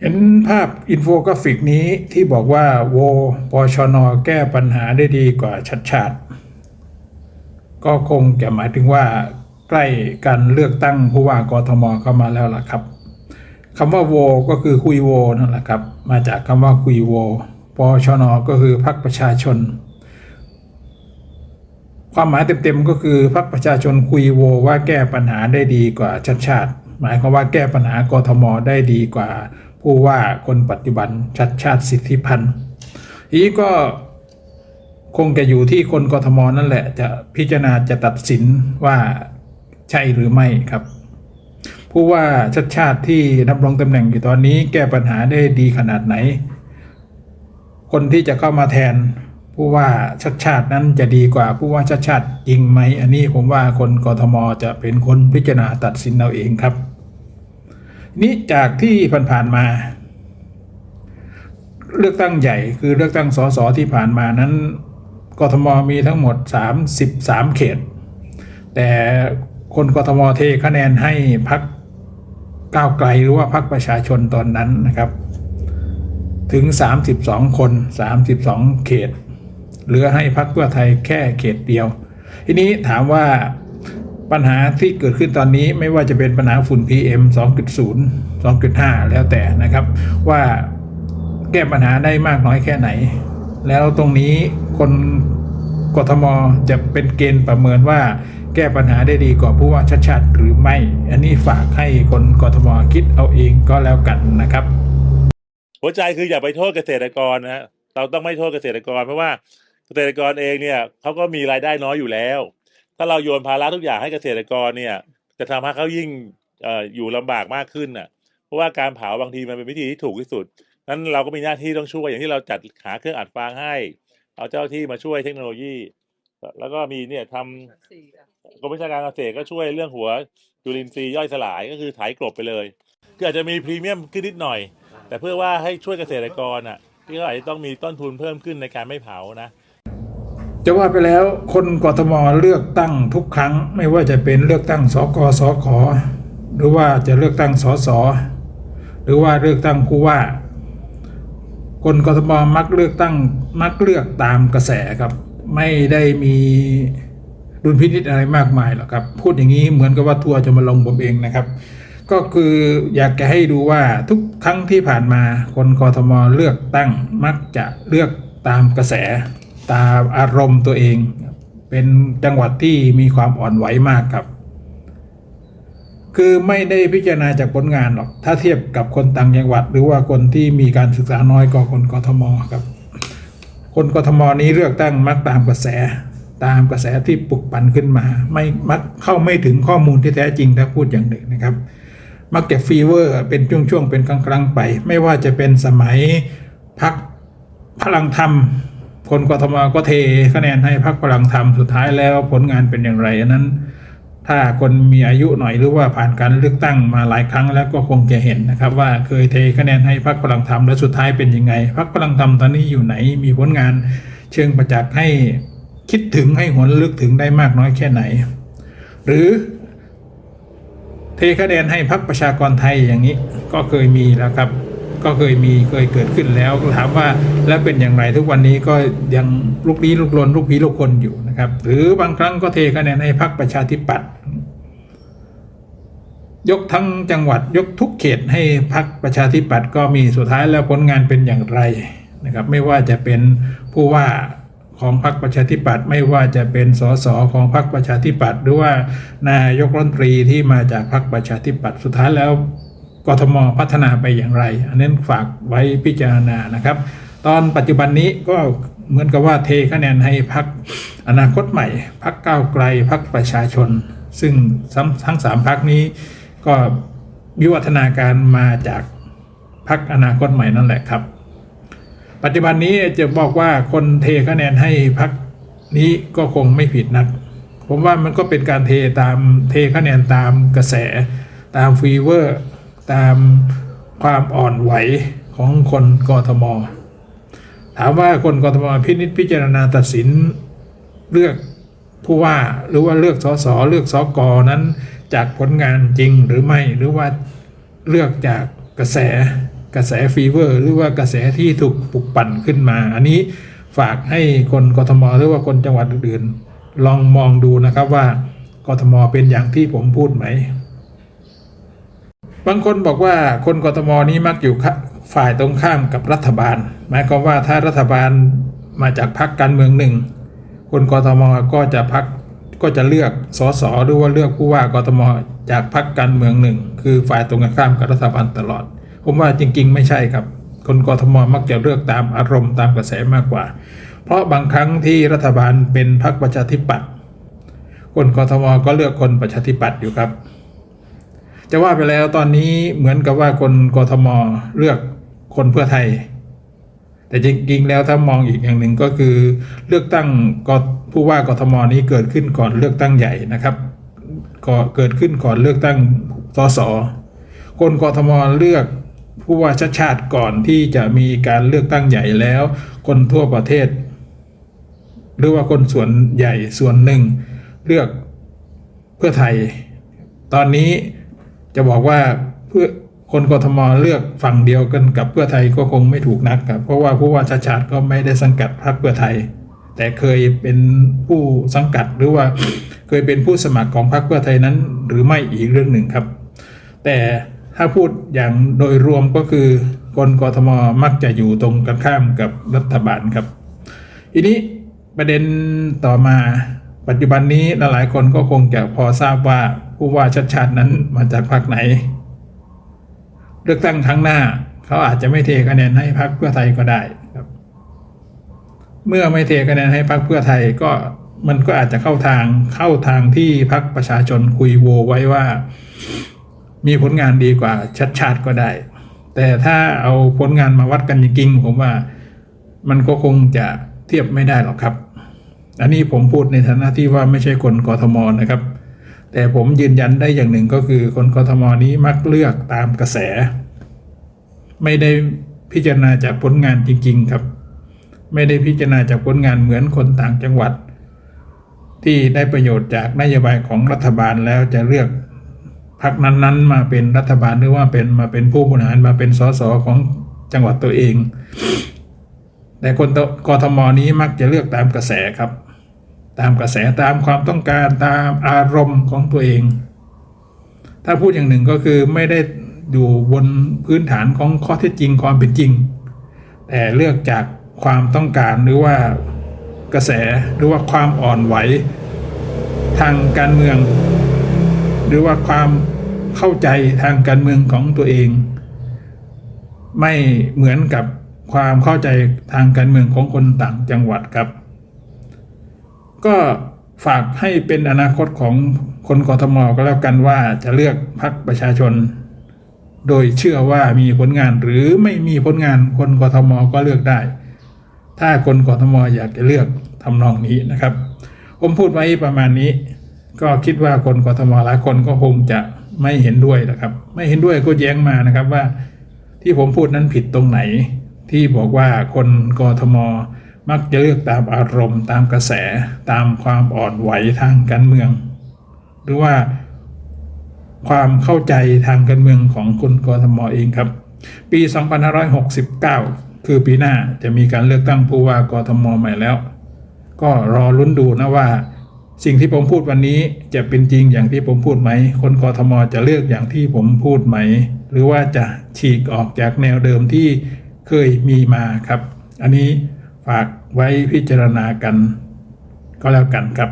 เห็นภาพอินโฟกราฟิกนี้ที่บอกว่าโวปชนแก้ปัญหาได้ดีกว่าชัดชาติ ก็คงจะหมายถึงว่าใกล้การเลือกตั้งผู้ว่ากทมเข้ามาแล้วล่ะครับคำว่าโวก็คือคุยโวนั่นแหละครับ มาจากคำว่าคุยโวปชนก็คือพรรคประชาชน ความหมายเต็มๆก็คือพรรคประชาชนคุยโวว่าแก้ปัญหาได้ดีกว่าชัดชาติ หมายความว่าแก้ปัญหากทมได้ดีกว่า ผู้ว่าคนปัจจุบันชัดชาติสิทธิพันธ์ทีก็คงจะอยู่ที่คนกทมนั่นแหละ จะพิจารณาจะตัดสินว่าใช่หรือไม่ครับ ผู้ว่าชัดชาติที่ดำรงตำแหน่งอยู่ตอนนี้แก้ปัญหาได้ดีขนาดไหน คนที่จะเข้ามาแทน ผู้ว่าชัดชาตินั้นจะดีกว่าผู้ว่าชัดชาติจริงไหม อันนี้ผมว่าคนกทมจะเป็นคนพิจารณาตัดสินเอาเองครับ นี้จากที่ผ่านๆมา เลือกตั้งใหญ่คือเลือกตั้งสสที่ผ่านมานั้นกทมมีทั้งหมด 33 เขต แต่คนกทมเทคะแนนให้พักก้าวไกลหรือว่าพักประชาชนตอนนั้นนะครับ ถึง 32 คน 32 เขต เหลือให้พักเพื่อไทยแค่เขตเดียว ทีนี้ถามว่า ปัญหาที่เกิดขึ้นตอนนี้ไม่ว่าจะเป็นปัญหาฝุ่น PM 2.0 2.5 แล้วแต่นะครับ ว่าแก้ปัญหาได้มากน้อยแค่ไหน แล้วตรงนี้คนกทมจะเป็นเกณฑ์ประเมินว่าแก้ปัญหาได้ดีกว่าผู้ว่าชัดชาติหรือไม่ อันนี้ฝากให้คนกทมคิดเอาเองก็แล้วกันนะครับ หัวใจคืออย่าไปโทษเกษตรกรนะฮะเราต้องไม่โทษเกษตรกรเพราะว่าเกษตรกรเองเนี่ยเขาก็มีรายได้น้อยอยู่แล้ว ถ้าเราโยนภาระทุกอย่างให้เกษตรกรเนี่ย จะทำให้เขายิ่งเอ่ออยู่ลำบากมากขึ้นน่ะ เพราะว่าการเผาบางทีมันเป็นวิธีที่ถูกที่สุดนั้นเราก็มีหน้าที่ต้องช่วยอย่างที่เราจัดหาเครื่องอัดฟางให้ เอาเจ้าที่มาช่วยเทคโนโลยี แล้วก็มีเนี่ยทำกรมวิชาการเกษตรก็ช่วยเรื่องหัวจุลินทรีย์ย่อยสลายก็คือไถกลบไปเลยคืออาจจะมีพรีเมียมขึ้นนิดหน่อย แต่เพื่อว่าให้ช่วยเกษตรกรอะที่เขาอาจจะต้องมีต้นทุนเพิ่มขึ้นในการไม่เผานะ จะว่าไปแล้วคนกทมเลือกตั้งทุกครั้ง ไม่ว่าจะเป็นเลือกตั้งสกสขหรือว่าจะเลือกตั้งสสหรือว่าเลือกตั้งผู้ว่า คนกทมมักเลือกตั้งมักเลือกตามกระแสครับ ไม่ได้มีดุลพินิจอะไรมากมายหรอกครับ พูดอย่างนี้เหมือนกับว่าทัวร์จะมาลงผมเองนะครับ ก็คืออยากจะให้ดูว่าทุกครั้งที่ผ่านมาคนกทมเลือกตั้งมักจะเลือกตามกระแส ตามอารมณ์ตัวเอง เป็นจังหวัดที่มีความอ่อนไหวมากครับ คือไม่ได้พิจารณาจากผลงานหรอก ถ้าเทียบกับคนต่างจังหวัด หรือว่าคนที่มีการศึกษาน้อยกว่าคนกทมครับ คนกทมนี้เลือกตั้งมักตามกระแส ตามกระแสที่ปลุกปั่นขึ้นมา ไม่มักเข้าไม่ถึงข้อมูลที่แท้จริงถ้าพูดอย่างหนึ่งนะครับ มักจะฟีเวอร์เป็นช่วงๆเป็นครั้งๆไป ไม่ว่าจะเป็นสมัยพักพลังธรรม คนกทมก็เทคะแนนให้พักพลังธรรมสุดท้ายแล้วผลงานเป็นอย่างไรอันนั้น ถ้าคนมีอายุหน่อยหรือว่าผ่านการเลือกตั้งมาหลายครั้งแล้วก็คงจะเห็นนะครับ ว่าเคยเทคะแนนให้พักพลังธรรมแล้วสุดท้ายเป็นยังไงพักพลังธรรมตอนนี้อยู่ไหนมีผลงาน เชิงประจักษ์ให้คิดถึงให้หวนลึกถึงได้มากน้อยแค่ไหน หรือเทคะแนนให้พักประชากรไทยอย่างนี้ก็เคยมีแล้วครับ ก็เคยมีเคยเกิดขึ้นแล้วถามว่าแล้วเป็นอย่างไรทุกวันนี้ก็ยังลุกลี้ลุกลนลุกพีลุกคนอยู่นะครับ หรือบางครั้งก็เทคะแนนให้พักประชาธิปัตย์ยกทั้งจังหวัดยกทุกเขตให้พักประชาธิปัตย์ก็มีสุดท้ายแล้วผลงานเป็นอย่างไรนะครับ ไม่ว่าจะเป็นผู้ว่าของพรรคประชาธิปัตย์ไม่ว่าจะเป็นสสของพรรคประชาธิปัตย์หรือว่านายกรัฐมนตรีที่มาจากพรรคประชาธิปัตย์สุดท้ายแล้ว กทมพัฒนาไปอย่างไร อันนั้นฝากไว้พิจารณานะครับ ตอนปัจจุบันนี้ก็เหมือนกับว่าเทคะแนนให้พรรคอนาคตใหม่พรรคก้าวไกลพรรคประชาชน ซึ่งทั้งสามพรรคนี้ก็วิวัฒนาการมาจากพรรคอนาคตใหม่นั่นแหละครับ ปัจจุบันนี้จะบอกว่าคนเทคะแนนให้พักนี้ก็คงไม่ผิดนัก ผมว่ามันก็เป็นการเทตามเทคะแนนตามกระแสตามฟีเวอร์ ตามความอ่อนไหวของคนกทม ถามว่าคนกทมพินิจพิจารณาตัดสินเลือกผู้ว่าหรือว่าเลือกสสเลือกสกนั้นจากผลงานจริงหรือไม่หรือว่าเลือกจากกระแสกระแสฟีเวอร์ หรือว่ากระแสที่ถูกปลุกปั่นขึ้นมา อันนี้ฝากให้คนกทมหรือว่าคนจังหวัดอื่นๆ ลองมองดูนะครับว่ากทมเป็นอย่างที่ผมพูดไหม บางคนบอกว่าคนกทมนี้มักอยู่ฝ่ายตรงข้ามกับรัฐบาล หมายความว่าถ้ารัฐบาลมาจากพรรคการเมืองหนึ่ง คนกทมก็จะพักก็จะเลือกสสหรือว่าเลือกผู้ว่ากทมจากพรรคการเมืองหนึ่ง คือฝ่ายตรงข้ามกับรัฐบาลตลอด ผมว่าจริง ๆ ไม่ใช่ครับ คนกทมมักจะเลือกตามอารมณ์ตามกระแสมากกว่า เพราะบางครั้งที่รัฐบาลเป็นพรรคประชาธิปัตย์คนกทมก็เลือกคนประชาธิปัตย์อยู่ครับ จะว่าไปแล้วตอนนี้เหมือนกับว่าคนกทมเลือกคนเพื่อไทย แต่จริงๆแล้วถ้ามองอีกอย่างหนึ่งก็คือ เลือกตั้งกผู้ว่ากทมนี้เกิดขึ้นก่อนเลือกตั้งใหญ่นะครับก็เกิดขึ้นก่อนเลือกตั้งสสคนกทมเลือกผู้ว่าชาติชาติก่อนที่จะมีการเลือกตั้งใหญ่แล้ว คนทั่วประเทศ หรือว่าคนส่วนใหญ่ส่วนหนึ่ง เลือกเพื่อไทย ตอนนี้ จะบอกว่าเพื่อคนกทมเลือกฝั่งเดียวกันกับเพื่อไทยก็คงไม่ถูกนักครับเพราะว่าผู้ว่าชาติชาติก็ไม่ได้สังกัดพรรคเพื่อไทย แต่เคยเป็นผู้สังกัดหรือว่าเคยเป็นผู้สมัครของพรรคเพื่อไทยนั้น หรือไม่อีกเรื่องหนึ่งครับ แต่ถ้าพูดอย่างโดยรวมก็คือคนกทมมักจะอยู่ตรงกันข้ามกับรัฐบาลครับ ทีนี้ประเด็นต่อมาปัจจุบันนี้หลายๆคนก็คงจะพอทราบว่า ผู้ว่าชัดชาตินั้นมาจากพรรคไหน เลือกตั้งครั้งหน้า เขาอาจจะไม่เทคะแนนให้พรรคเพื่อไทยก็ได้ครับ เมื่อไม่เทคะแนนให้พรรคเพื่อไทยก็มันก็อาจจะเข้าทางเข้าทางที่พรรคประชาชนคุยโวไว้ว่า มีผลงานดีกว่าชัดชาติก็ได้ แต่ถ้าเอาผลงานมาวัดกันจริงๆผมว่ามันก็คงจะเทียบไม่ได้หรอกครับ อันนี้ผมพูดในฐานะที่ว่าไม่ใช่คนกทมนะครับ แต่ผมยืนยันได้อย่างหนึ่งก็คือ คนกทมนี้มักเลือกตามกระแส ไม่ได้พิจารณาจากผลงานจริง ๆ ครับ ไม่ได้พิจารณาจากผลงานเหมือนคนต่างจังหวัด ที่ได้ประโยชน์จากนโยบายของรัฐบาลแล้วจะเลือกพรรคนั้นๆ มาเป็นรัฐบาลหรือว่าเป็นมาเป็นผู้บริหารมาเป็นสสของจังหวัดตัวเอง แต่คนกทมนี้มักจะเลือกตามกระแสครับ ตามกระแสตามความต้องการตามอารมณ์ของตัวเอง ถ้าพูดอย่างหนึ่งก็คือไม่ได้อยู่บนพื้นฐานของข้อเท็จจริงความเป็นจริง แต่เลือกจากความต้องการหรือว่ากระแสหรือว่าความอ่อนไหว ทางการเมือง หรือว่าความเข้าใจทางการเมืองของตัวเอง ไม่เหมือนกับความเข้าใจทางการเมืองของคนต่างจังหวัดครับ ก็ฝากให้เป็นอนาคตของคนกทมก็แล้วกันว่าจะเลือกพรรคประชาชน โดยเชื่อว่ามีผลงานหรือไม่มีผลงานคนกทมก็เลือกได้ ถ้าคนกทมอยากจะเลือกทำนองนี้นะครับ ผมพูดไว้ประมาณนี้ ก็คิดว่าคนกทมหลายคนก็คงจะไม่เห็นด้วยนะครับ ไม่เห็นด้วยก็แย้งมานะครับว่าที่ผมพูดนั้นผิดตรงไหน ที่บอกว่าคนกทม มักจะเลือกตามอารมณ์ตามกระแสตามความอ่อนไหวทางการเมือง หรือว่าความเข้าใจทางการเมืองของคนกทมเองครับ ปี 2569 คือปีหน้าจะมีการเลือกตั้งผู้ว่ากทมใหม่แล้ว ก็รอลุ้นดูนะว่า สิ่งที่ผมพูดวันนี้จะเป็นจริงอย่างที่ผมพูดไหม คนกทมจะเลือกอย่างที่ผมพูดไหม หรือว่าจะฉีกออกจากแนวเดิมที่เคยมีมาครับ อันนี้ ฝากไว้พิจารณากันก็แล้วกันครับ